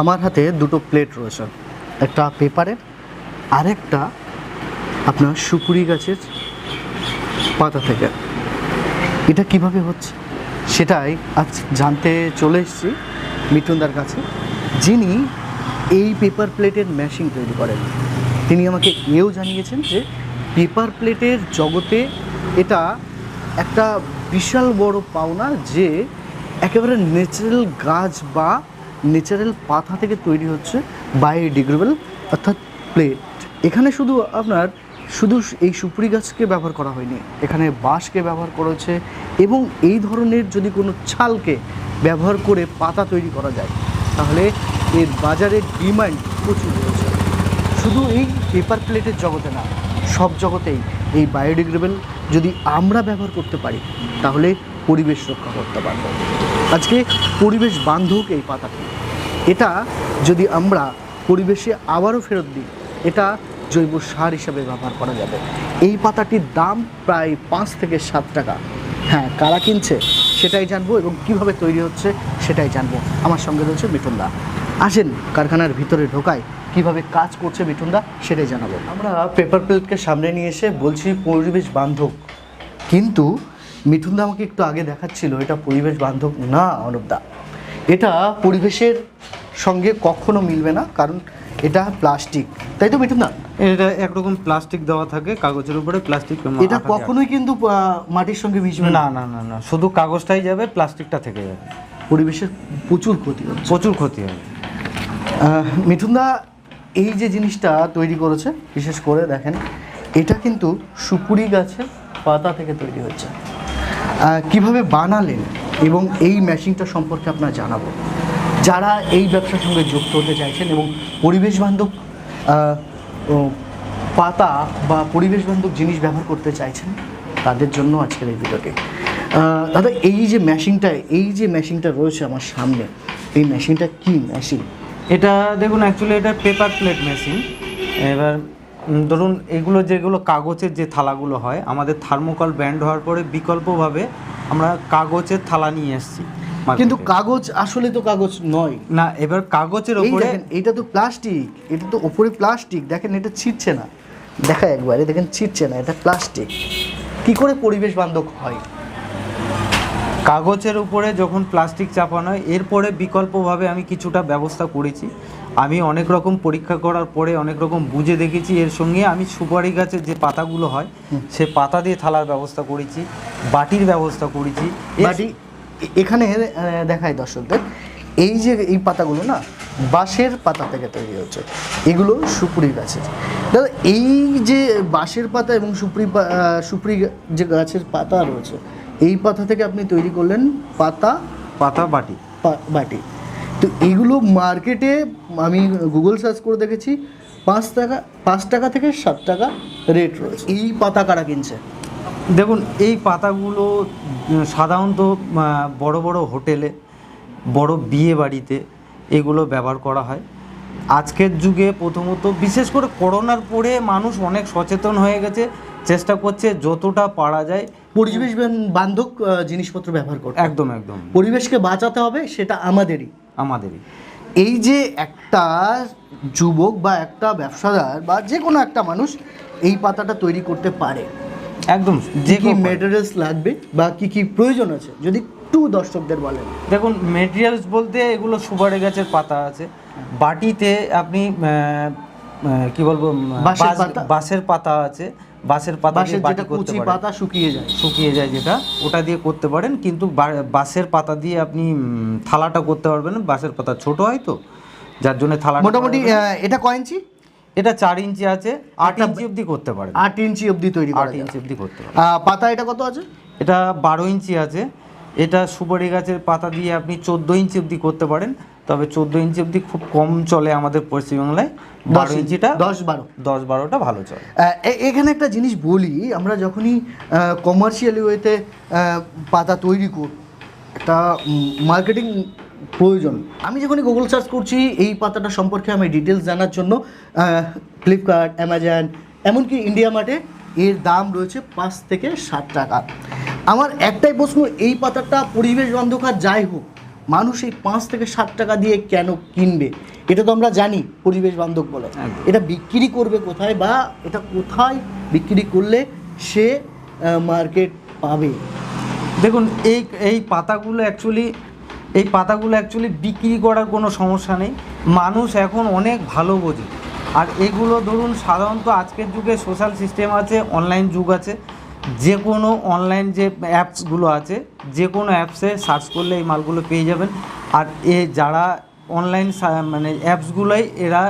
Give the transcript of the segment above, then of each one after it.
আমার হাতে দুটো প্লেট রয়েছে। একটা পেপারের আরেকটা আপনার সুপুরি গাছের পাতা থেকে। এটা কীভাবে হচ্ছে? সেটাই আজ জানতে চলে এসেছি মিঠুনদার কাছে, যিনি এই পেপার প্লেটের মেশিন তৈরি করেন। তিনি আমাকে এও জানিয়েছেন যে পেপার প্লেটের জগতে এটা একটা বিশাল বড় পাওনা যে একেবারে ন্যাচারাল গাছ বা ন্যাচারাল পাতা থেকে তৈরি হচ্ছে বায়োডিগ্রেডেবল অর্থাৎ প্লেট। এখানে শুধু আপনার, শুধু এই সুপুরি গাছকে ব্যবহার করা হয়নি, এখানে বাঁশকে ব্যবহার করেছে এবং এই ধরনের যদি কোনো ছালকে ব্যবহার করে পাতা তৈরি করা যায়, তাহলে এর বাজারে ডিমান্ড প্রচুর রয়েছে। শুধু এই পেপার প্লেটের জগতে না, সব জগতেই এই বায়োডিগ্রেডেবল যদি আমরা ব্যবহার করতে পারি, তাহলে পরিবেশ রক্ষা করতে পারব। আজকে পরিবেশ বান্ধব এই পাতাটি। এটা যদি আমরা পরিবেশে আবারও ফেরত দিই, এটা জৈব সার হিসাবে ব্যবহার করা যাবে। এই পাতাটির দাম প্রায় পাঁচ থেকে সাত টাকা। হ্যাঁ কারা কিনছে সেটাই জানব এবং কীভাবে তৈরি হচ্ছে সেটাই জানব। আমার সঙ্গে রয়েছে মিঠুনদা। আসেন, কারখানার ভিতরে ঢোকায় কীভাবে কাজ করছে মিঠুনদা সেটাই জানাব। আমরা পেপার প্লেটকে সামনে নিয়ে এসে বলছি পরিবেশ বান্ধব। কিন্তু মিঠুনদা আমাকে একটু আগে দেখাচ্ছিল এটা পরিবেশ বান্ধব না অনুপদা। এটা পরিবেশের সঙ্গে কখনো মিলবে না কারণ এটা প্লাস্টিক। তাই তো মিঠুনদা? এটা একরকম প্লাস্টিক দেওয়া থাকে কাগজের উপরে প্লাস্টিক এটা কখনোই কিন্তু মাটির সঙ্গে মিশবে না। না না না শুধু কাগজটাই যাবে প্লাস্টিকটা থেকে যাবে। পরিবেশের প্রচুর ক্ষতি হচ্ছে। প্রচুর ক্ষতি হবে। মিঠুনদা এই যে জিনিসটা তৈরি করেছে বিশেষ করে দেখেন এটা কিন্তু সুপুরি গাছের পাতা থেকে তৈরি হচ্ছে। কীভাবে বানালেন এবং এই মেশিনটা সম্পর্কে আপনার জানাব। যারা এই ব্যবসার সঙ্গে যুক্ত হতে চাইছেন এবং পরিবেশ বান্ধব পাতা বা পরিবেশ বান্ধব জিনিস ব্যবহার করতে চাইছেন, তাদের জন্য আজকের এই ভিডিওটি। দাদা, এই যে মেশিনটা এই যে মেশিনটা রয়েছে আমার সামনে, এই মেশিনটা কি মেশিন এটা দেখুন অ্যাকচুয়ালি এটা পেপার প্লেট মেশিন এবার ধরুন এগুলো যেগুলো কাগজের যে থালাগুলো হয় আমাদের থার্মোকল ব্যান্ড হওয়ার পরে বিকল্পভাবে আমরা কাগজের থালা নিয়ে এসেছি কিন্তু কাগজ আসলে তো কাগজ নয়। না এবার কাগজের উপরে ওপরে এটা তো প্লাস্টিক এটা তো ওপরে প্লাস্টিক দেখেন এটা ছিটছে না। দেখা একবারে দেখেন ছিটছে না এটা প্লাস্টিক কি করে পরিবেশ বান্ধব হয়? কাগজের উপরে যখন প্লাস্টিক চাপানো হয় এরপরে বিকল্পভাবে আমি কিছুটা ব্যবস্থা করেছি। আমি অনেক রকম পরীক্ষা করার পরে অনেক রকম বুঝে দেখেছি। এর সঙ্গে আমি সুপারি গাছের যে পাতাগুলো হয় সে পাতা দিয়ে থালার ব্যবস্থা করেছি বাটির ব্যবস্থা করেছি। বাটি এখানে দেখায় দর্শকদের এই যে এই পাতাগুলো না বাঁশের পাতা থেকে তৈরি হচ্ছে এগুলো সুপুরি গাছের। দাদা এই যে বাঁশের পাতা এবং সুপুরি সুপুরি যে গাছের পাতা রয়েছে এই পাতা থেকে আপনি তৈরি করলেন পাতা পাতা বাটি। বাটি। তো এগুলো মার্কেটে আমি গুগল সার্চ করে দেখেছি পাঁচ টাকা পাঁচ টাকা থেকে সাত টাকা রেট রয়েছে। এই পাতা কারা কিনছে? দেখুন এই পাতাগুলো সাধারণত বড় বড় হোটেলে বড় বিয়ে বাড়িতে এগুলো ব্যবহার করা হয়। আজকের যুগে প্রথমত বিশেষ করে করোনার পরে মানুষ অনেক সচেতন হয়ে গেছে। চেষ্টা করছে যতটা পারা যায়। পরিবেশ বান্ধব জিনিসপত্র ব্যবহার করতে। একদম একদম। পরিবেশকে বাঁচাতে হবে সেটা আমাদেরই। আমাদেরই। এই যে একটা যুবক বা একটা ব্যবসাদার বা যে কোনো একটা মানুষ এই পাতাটা তৈরি করতে পারে। একদম যে কি মেটেরিয়ালস লাগবে বা কি কি প্রয়োজন আছে? যদি একটু দর্শকদের বলেন। দেখুন মেটেরিয়ালস বলতে এগুলো সুপারি গাছের পাতা আছে। বাটিতে আপনি কি বলব? বাঁশের পাতা আছে। বাঁশের পাতা দিয়ে বাটি করতে কুচি পারেন। পাতা শুকিয়ে যায়। শুকিয়ে যায় যেটা ওটা দিয়ে করতে পারেন কিন্তু বাসের বাঁশের পাতা দিয়ে আপনি থালাটা করতে পারবেন না বাঁশের পাতা ছোট হয় তো যার জন্য থালা মোটামুটি এটা কয় ইঞ্চি? এটা চার ইঞ্চি আছে আট ইঞ্চি অবধি করতে পারেন। আট ইঞ্চি অবধি তৈরি আট ইঞ্চি অবধি করতে পারেন। পাতা এটা কত আছে? এটা বারো ইঞ্চি আছে। এটা সুপারি গাছের পাতা দিয়ে আপনি চোদ্দ ইঞ্চি অবধি করতে পারেন তবে চোদ্দ ইঞ্চি অবধি খুব কম চলে আমাদের পশ্চিমবাংলায়। বারো দশ ইঞ্চিটা দশ বারো। দশ বারোটা ভালো চলে। এখানে একটা জিনিস বলি আমরা যখনই কমার্শিয়ালি ওয়েতে পাতা তৈরি করি একটা মার্কেটিং প্রয়োজন। আমি যখনই গুগল সার্চ করছি এই পাতাটা সম্পর্কে আমি ডিটেলস জানার জন্য ফ্লিপকার্ট অ্যামাজন এমনকি ইন্ডিয়া মার্টে এর দাম রয়েছে পাঁচ থেকে ষাট টাকা। আমার একটাই প্রশ্ন এই পাতাটা পরিবেশ বান্ধব আর যাই হোক মানুষ এই পাঁচ থেকে সাত টাকা দিয়ে কেন কিনবে? এটা তো আমরা জানি পরিবেশ বান্ধব বলে। এটা বিক্রি করবে কোথায় বা এটা কোথায় বিক্রি করলে সে মার্কেট পাবে? দেখুন এই এই পাতাগুলো অ্যাকচুয়ালি এই পাতাগুলো অ্যাকচুয়ালি বিক্রি করার কোনো সমস্যা নেই। মানুষ এখন অনেক ভালো বোঝে। আর এগুলো ধরুন সাধারণত আজকের যুগে সোশ্যাল সিস্টেম আছে অনলাইন যুগ আছে। যে কোনো অনলাইন যে অ্যাপসগুলো আছে যে কোনো অ্যাপসে সার্চ করলে এই মালগুলো পেয়ে যাবেন। আর এ যারা অনলাইন মানে অ্যাপসগুলোই এরা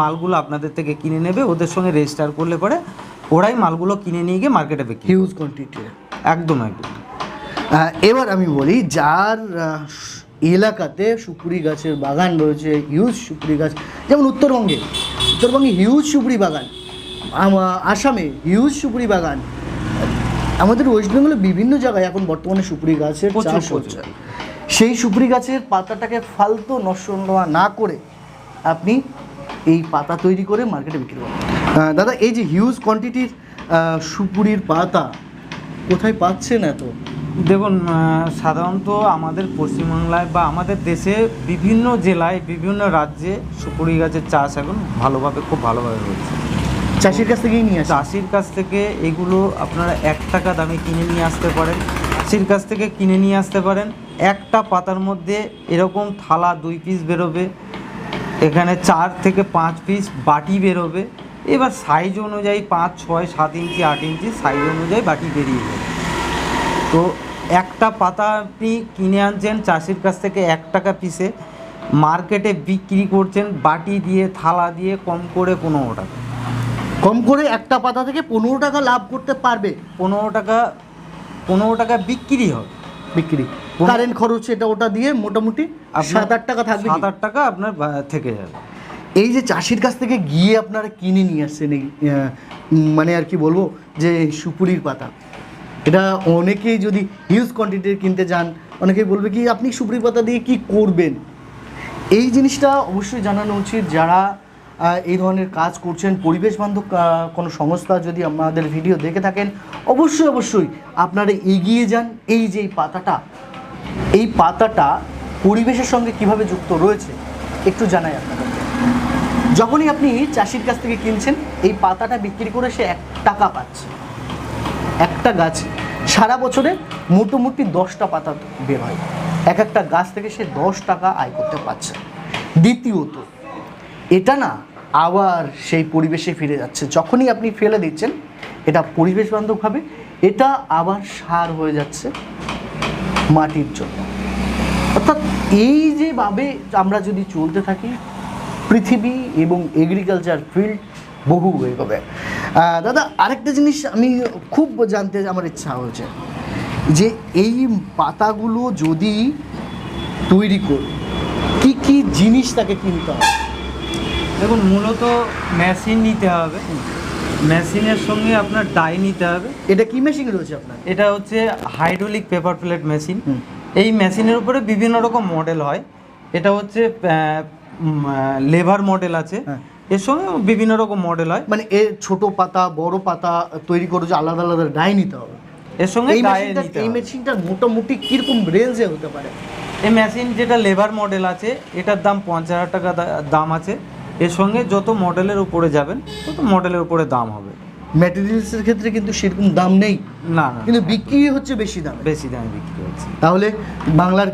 মালগুলো আপনাদের থেকে কিনে নেবে ওদের সঙ্গে রেজিস্টার করলে পরে ওরাই মালগুলো কিনে নিয়ে গিয়ে মার্কেটে বিক্রি হিউজ কোয়ান্টিটি একদম একদম। এবার আমি বলি যার এলাকাতে সুপুরি গাছের বাগান রয়েছে হিউজ সুপুরি গাছ যেমন উত্তরবঙ্গে উত্তরবঙ্গে হিউজ সুপুরি বাগান আসামে হিউজ সুপুরি বাগান আমাদের ওয়েস্ট বেঙ্গলে বিভিন্ন জায়গায় এখন বর্তমানে সুপুরি গাছের চাষ হচ্ছে। সেই সুপুরি গাছের পাতাটাকে ফালতু নষ্ট না করে আপনি এই পাতা তৈরি করে মার্কেটে বিক্রি করেন। দাদা এই যে হিউজ কোয়ান্টিটির সুপুরির পাতা কোথায় পাচ্ছেন এত? দেখুন সাধারণত আমাদের পশ্চিমবাংলায় বা আমাদের দেশে বিভিন্ন জেলায় বিভিন্ন রাজ্যে সুপুরি গাছের চাষ এখন ভালোভাবে খুব ভালোভাবে হচ্ছে। চাষির কাছ থেকেই নিয়ে চাষির কাছ থেকে এগুলো আপনারা এক টাকা দামে কিনে নিয়ে আসতে পারেন। চাষির কাছ থেকে কিনে নিয়ে আসতে পারেন। একটা পাতার মধ্যে এরকম থালা দুই পিস বেরোবে, এখানে চার থেকে পাঁচ পিস বাটি বেরোবে। এবার সাইজ অনুযায়ী পাঁচ, ছয়, সাত ইঞ্চি, আট ইঞ্চি সাইজ অনুযায়ী বাটি বেরিয়ে যাবে তো একটা পাতা আপনি কিনে আনছেন চাষির কাছ থেকে এক টাকা পিসে মার্কেটে বিক্রি করছেন বাটি দিয়ে, থালা দিয়ে কম করে পনেরো টাকা। কম করে একটা পাতা থেকে পনেরো টাকা লাভ করতে পারবে। পনেরো টাকা পনেরো টাকা বিক্রি হবে। বিক্রি। কারেন্ট খরচ এটা ওটা দিয়ে মোটামুটি সাত আট টাকা থাকবে সাত আট টাকা আপনার থেকে যাবে। এই যে চাষির কাছ থেকে গিয়ে আপনারা কিনে নিয়ে আসছেন এই মানে আর কি বলব যে সুপুরির পাতা। এটা অনেকেই যদি হিউজ কোয়ান্টিটির কিনতে যান অনেকেই বলবে কি আপনি সুপুরি পাতা দিয়ে কি করবেন? এই জিনিসটা অবশ্যই জানানো উচিত যারা এই ধরনের কাজ করছেন পরিবেশ বান্ধব কোনো সংস্থা যদি আমাদের ভিডিও দেখে থাকেন, অবশ্যই অবশ্যই আপনারা এগিয়ে যান। এই যে পাতাটা, এই পাতাটা পরিবেশের সঙ্গে কীভাবে যুক্ত রয়েছে, একটু জানাই আপনাদের। যখনই আপনি চাষির কাছ থেকে কিনছেন, এই পাতাটা বিক্রি করে সে এক টাকা পাচ্ছে। একটা গাছ সারা বছরে মোটামুটি দশটা পাতা বের হয়। এক একটা গাছ থেকে সে দশ টাকা আয় করতে পারছে। দ্বিতীয়ত এটা না আবার সেই পরিবেশে ফিরে যাচ্ছে। যখনই আপনি ফেলে দিচ্ছেন, এটা পরিবেশ বান্ধবভাবে এটা আবার সার হয়ে যাচ্ছে মাটির জন্য। অর্থাৎ এই যেভাবে আমরা যদি চলতে থাকি, পৃথিবী এবং এগ্রিকালচার ফিল্ড বহু এগোবে দাদা, আরেকটা জিনিস আমি খুব জানতে আমার ইচ্ছা হয়েছে, যে এই পাতাগুলো যদি তৈরি করি, কি কি জিনিস তাকে কিনতে হবে? দেখুন মূলত মেশিন নিতে হবে। মেশিনের সঙ্গে আপনার ডাই নিতে হবে। এটা কি মেশিন রয়েছে আপনার? এটা হচ্ছে হাইড্রোলিক পেপার প্লেট মেশিন এই মেশিনের উপরে বিভিন্ন রকম মডেল হয়। এটা হচ্ছে লেভার মডেল আছে। হ্যাঁ। এর সঙ্গে বিভিন্ন রকম মডেল হয়। মানে এর ছোট পাতা বড় পাতা তৈরি করে যে আলাদা আলাদা ডাই নিতে হবে। এর সঙ্গে এই মেশিনটা। মেশিনটার মোটামুটি কীরকম রেঞ্জে হতে পারে? এই মেশিন যেটা লেবার মডেল আছে এটার দাম পঞ্চাশ হাজার টাকা দাম আছে। এর সঙ্গে যত মডেলের উপরে যাবেন তত মডেলের উপরে দাম হবে। ম্যাটেরিয়ালসের ক্ষেত্রে কিন্তু সেরকম দাম নেই। না না কিন্তু বিক্রি হচ্ছে বেশি দামে। বেশি দামে বিক্রি হচ্ছে। তাহলে বাংলার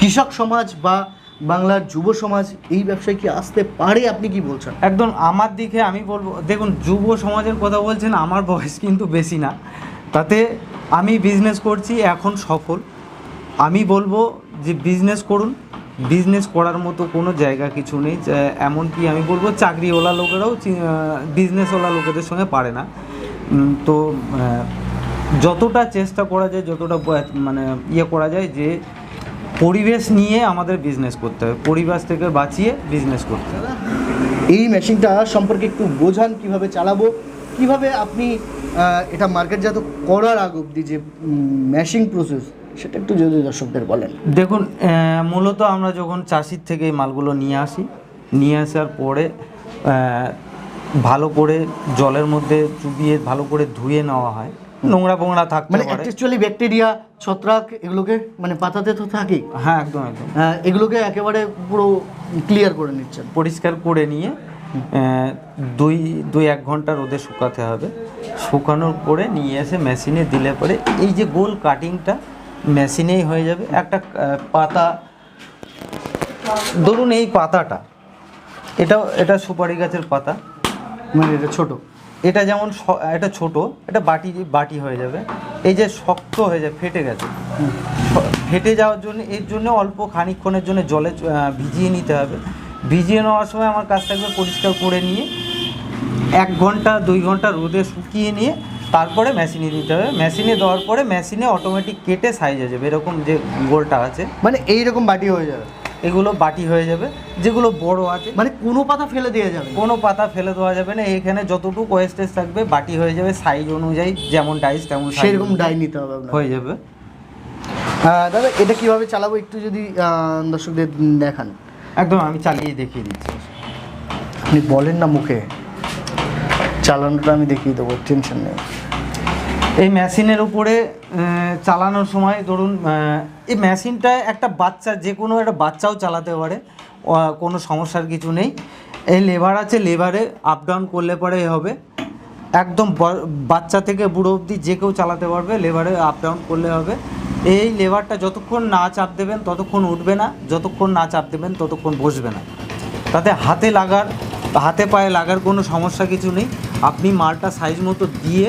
কৃষক সমাজ বা বাংলার যুব সমাজ এই ব্যবসায় কি আসতে পারে আপনি কি বলছেন? একদম আমার দিকে আমি বলব দেখুন যুব সমাজের কথা বলছেন আমার বয়স কিন্তু বেশি না। তাতে আমি বিজনেস করছি এখন সফল। আমি বলব যে বিজনেস করুন বিজনেস করার মতো কোনো জায়গা কিছু নেই এমনকি আমি বলব চাকরিওয়ালা লোকেরাও বিজনেসওয়ালা লোকেদের সঙ্গে পারে না। তো যতটা চেষ্টা করা যায়, যতটা মানে ইয়ে করা যায় যে পরিবেশ নিয়ে আমাদের বিজনেস করতে হবে, পরিবেশ থেকে বাঁচিয়ে বিজনেস করতে হবে। এই মেশিনটা সম্পর্কে একটু বোঝান, কীভাবে চালাবো, কীভাবে আপনি এটা মার্কেটজাত করার আগ অবধি যে ম্যাশিং প্রসেস সেটা একটু যদি দর্শকদের বলেন। দেখুন মূলত আমরা যখন চাষির থেকে এই মালগুলো নিয়ে আসি নিয়ে আসার পরে ভালো করে জলের মধ্যে চুবিয়ে ভালো করে ধুয়ে নেওয়া হয়। নোংরা পোংরা থাকতে মানে অ্যাকচুয়ালি ব্যাকটেরিয়া ছত্রাক এগুলোকে মানে পাতাতে তো থাকেই। হ্যাঁ একদম একদম। এগুলোকে একেবারে পুরো ক্লিয়ার করে নিচ্ছেন। পরিষ্কার করে নিয়ে দুই দুই এক ঘণ্টা রোদে শুকাতে হবে। শুকানোর পরে নিয়ে এসে মেশিনে দিলে পরে এই যে গোল কাটিংটা মেশিনেই হয়ে যাবে। একটা পাতা ধরুন এই পাতাটা এটা এটা সুপারি গাছের পাতা। মানে এটা ছোট? এটা যেমন এটা ছোট এটা বাটি বাটি হয়ে যাবে। এই যে শক্ত হয়ে যায় ফেটে গেছে। ফেটে যাওয়ার জন্য এর জন্য অল্প খানিকক্ষণের জন্য জলে ভিজিয়ে নিতে হবে। ভিজিয়ে নেওয়ার সময় আমার কাজ থাকবে পরিষ্কার করে নিয়ে এক ঘণ্টা দুই ঘণ্টা রোদে শুকিয়ে নিয়ে তারপরে মেশিনে দিতে হবে। মেশিনে দেওয়ার পরে মেশিনে অটোমেটিক কেটে সাইজ হয়ে যাবে। এরকম যে গোলটা আছে। মানে এইরকম বাটি হয়ে যাবে। এগুলো বাটি হয়ে যাবে। যেগুলো বড় আছে। মানে কোনো পাতা ফেলে দেওয়া যাবে কোনো পাতা ফেলে দেওয়া যাবে না। এখানে যতটুকু ওয়েস্টেজ থাকবে বাটি হয়ে যাবে সাইজ অনুযায়ী যেমন ডাইস তেমন সেরকম ডাই নিতে হবে হয়ে যাবে। দাদা এটা কীভাবে চালাবো একটু যদি দর্শকদের দেখান। একদম আমি চালিয়ে দেখিয়ে দিচ্ছি। আপনি বলেন না মুখে। চালানোটা আমি দেখিয়ে দেবো টেনশন নেই। এই মেশিনের উপরে চালানোর সময় ধরুন এই মেশিনটা একটা বাচ্চা, যে কোনো একটা বাচ্চাও চালাতে পারে কোনো সমস্যার কিছু নেই। এই লেভার আছে লেভারে আপ ডাউন করলে পরে হবে। একদম বাচ্চা থেকে বুড়ো অবধি যে কেউ চালাতে পারবে লেভারে আপ ডাউন করলে হবে। এই লেভারটা যতক্ষণ না চাপ দেবেন, ততক্ষণ উঠবে না, যতক্ষণ না চাপ দেবেন, ততক্ষণ বসবে না। তাতে হাতে লাগার, হাতে পায়ে লাগার কোনো সমস্যা কিছু নেই। আপনি মালটা সাইজ মতো দিয়ে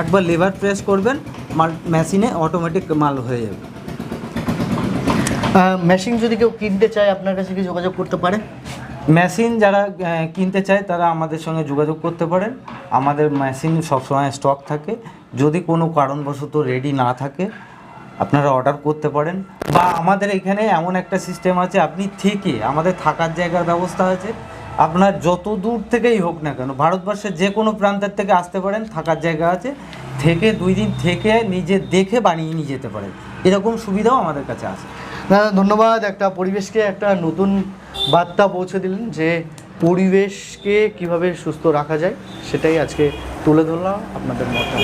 একবার লেবার প্রেস করবেন মাল মেশিনে অটোমেটিক মাল হয়ে যাবে। মেশিন যদি কেউ কিনতে চায় আপনার কাছে কি যোগাযোগ করতে পারে? মেশিন যারা কিনতে চায় তারা আমাদের সঙ্গে যোগাযোগ করতে পারেন। আমাদের মেশিন সবসময় স্টক থাকে। যদি কোনো কারণবশত রেডি না থাকে আপনারা অর্ডার করতে পারেন। বা আমাদের এখানে এমন একটা সিস্টেম আছে আপনি থেকে আমাদের থাকার জায়গার ব্যবস্থা আছে। আপনার যত দূর থেকেই হোক না কেন, ভারতবর্ষের যে কোনো প্রান্তের থেকে আসতে পারেন, থাকার জায়গা আছে, থেকে দুই দিন থেকে নিজে দেখে বানিয়ে নিয়ে যেতে পারেন। এরকম সুবিধাও আমাদের কাছে আছে। দাদা ধন্যবাদ, একটা পরিবেশকে একটা নতুন বার্তা পৌঁছে দিলেন যে পরিবেশকে কীভাবে সুস্থ রাখা যায়, সেটাই আজকে তুলে ধরলাম আপনাদের মতো